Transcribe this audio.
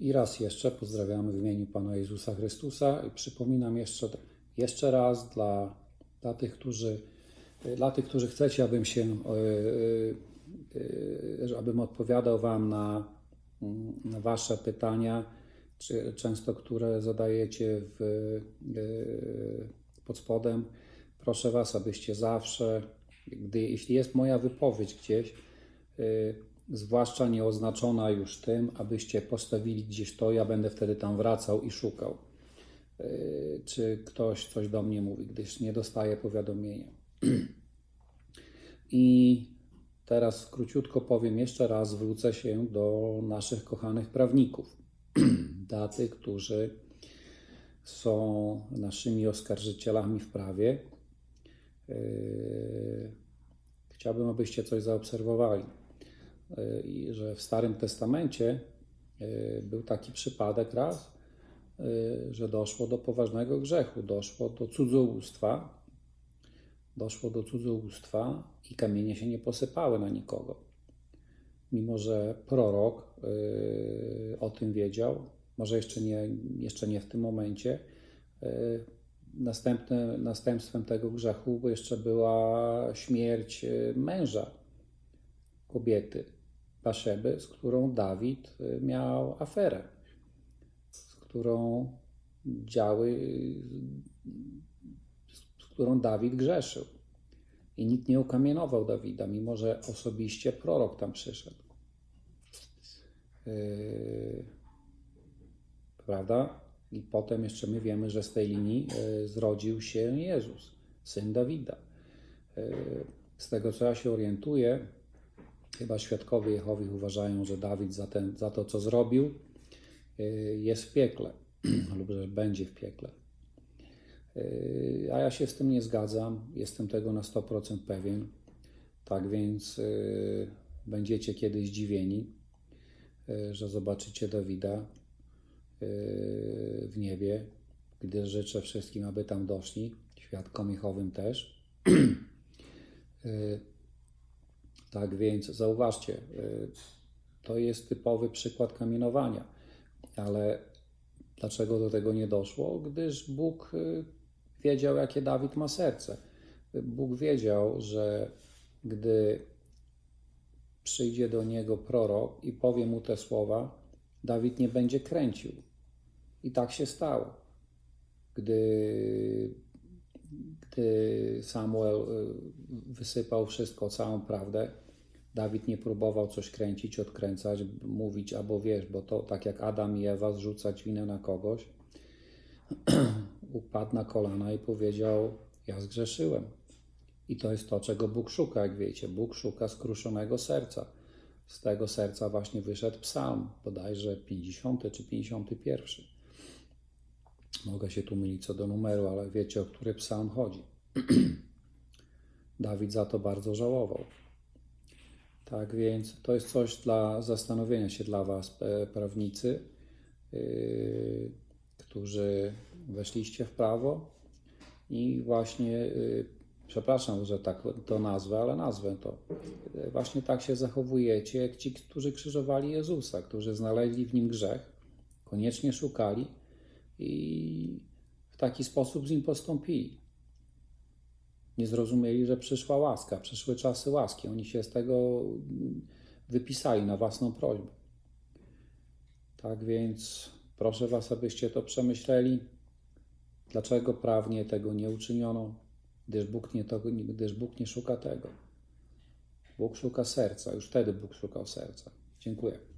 I raz jeszcze pozdrawiamy w imieniu Pana Jezusa Chrystusa i przypominam jeszcze, jeszcze raz dla, dla, tych, którzy, dla tych, którzy chcecie, abym się, e, e, e, abym odpowiadał Wam na, mm, na Wasze pytania, czy, często które zadajecie w, pod spodem. Proszę Was, abyście zawsze, gdy, jeśli jest moja wypowiedź gdzieś, zwłaszcza nieoznaczona już tym, abyście postawili gdzieś to, ja będę wtedy tam wracał i szukał. Y, Czy ktoś coś do mnie mówi, gdyż nie dostaję powiadomienia. I teraz króciutko powiem jeszcze raz, zwrócę się do naszych kochanych prawników, dla tych, którzy są naszymi oskarżycielami w prawie. Yy, Chciałbym, abyście coś zaobserwowali, i że w Starym Testamencie yy, był taki przypadek raz, yy, że doszło do poważnego grzechu, doszło do cudzołóstwa, doszło do cudzołóstwa i kamienie się nie posypały na nikogo. Mimo, że prorok o tym wiedział, może jeszcze nie, jeszcze nie w tym momencie, Następne, następstwem tego grzechu jeszcze była śmierć męża kobiety, Baszeby, z którą Dawid y, miał aferę, z którą działy, z którą Dawid grzeszył. I nikt nie ukamienował Dawida, mimo że osobiście prorok tam przyszedł. Yy, prawda? I potem jeszcze my wiemy, że z tej linii e, zrodził się Jezus, syn Dawida. Z tego co ja się orientuję, chyba świadkowie Jehowi uważają, że Dawid za, ten, za to, co zrobił, e, jest w piekle lub że będzie w piekle. A ja się z tym nie zgadzam, jestem tego na 100% pewien. Tak więc będziecie kiedyś zdziwieni, że zobaczycie Dawida w niebie, gdy życzę wszystkim, aby tam doszli, świadkom Jehowym też. Tak więc zauważcie, to jest typowy przykład kamienowania, ale dlaczego do tego nie doszło? Gdyż Bóg wiedział, jakie Dawid ma serce. Bóg wiedział, że gdy przyjdzie do niego prorok i powie mu te słowa, Dawid nie będzie kręcił. I tak się stało. Gdy, gdy Samuel y, wysypał wszystko, całą prawdę, Dawid nie próbował coś kręcić, odkręcać, mówić, albo wiesz, bo to tak jak Adam i Ewa, zrzucać winę na kogoś. Upadł na kolana i powiedział: Ja zgrzeszyłem. I to jest to, czego Bóg szuka, jak wiecie. Bóg szuka skruszonego serca. Z tego serca właśnie wyszedł psalm, bodajże 50 czy 51. Mogę się tu mylić co do numeru, ale wiecie, o który psalm chodzi. Dawid za to bardzo żałował. Tak więc to jest coś dla zastanowienia się dla Was, e, prawnicy, yy, którzy weszliście w prawo i właśnie, yy, przepraszam, że tak to nazwę, ale nazwę to. Właśnie tak się zachowujecie, jak ci, którzy krzyżowali Jezusa, którzy znaleźli w nim grzech, koniecznie szukali i w taki sposób z nim postąpili. Nie zrozumieli, że przyszła łaska, przyszły czasy łaski. Oni się z tego wypisali na własną prośbę. Tak więc proszę Was, abyście to przemyśleli. Dlaczego prawnie tego nie uczyniono? Gdyż Bóg nie, to, gdyż Bóg nie szuka tego. Bóg szuka serca. Już wtedy Bóg szukał serca. Dziękuję.